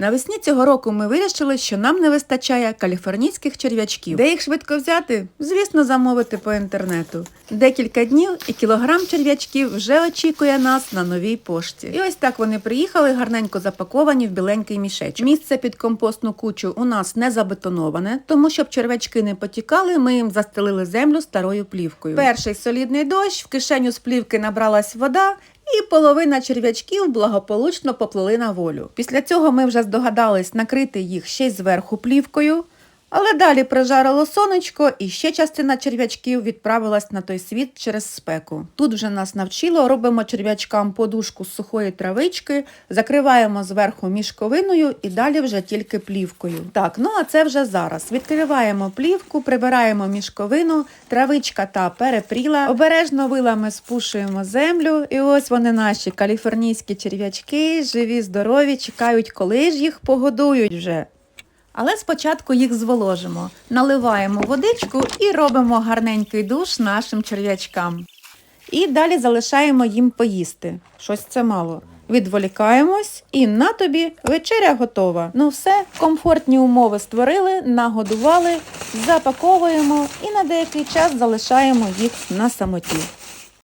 Навесні цього року ми вирішили, що нам не вистачає каліфорнійських черв'ячків. Де їх швидко взяти? Звісно, замовити по інтернету. Декілька днів і кілограм черв'ячків вже очікує нас на новій пошті. І ось так вони приїхали гарненько запаковані в біленький мішечок. Місце під компостну кучу у нас не забетоноване, тому щоб черв'ячки не потікали, ми їм застелили землю старою плівкою. Перший солідний дощ, в кишеню з плівки набралась вода. І половина черв'ячків благополучно поплили на волю. Після цього ми вже здогадались накрити їх ще й зверху плівкою. Але далі прижарило сонечко, і ще частина черв'ячків відправилась на той світ через спеку. Тут вже нас навчило, робимо черв'ячкам подушку з сухої травички, закриваємо зверху мішковиною і далі вже тільки плівкою. Так, ну а це вже зараз. Відкриваємо плівку, прибираємо мішковину, травичка та перепріла, обережно вилами спушуємо землю. І ось вони наші каліфорнійські черв'ячки, живі, здорові, чекають, коли ж їх погодують вже. Але спочатку їх зволожимо, наливаємо водичку і робимо гарненький душ нашим черв'ячкам. І далі залишаємо їм поїсти. Щось це мало. Відволікаємось і на тобі вечеря готова. Ну все, комфортні умови створили, нагодували, запаковуємо і на деякий час залишаємо їх на самоті.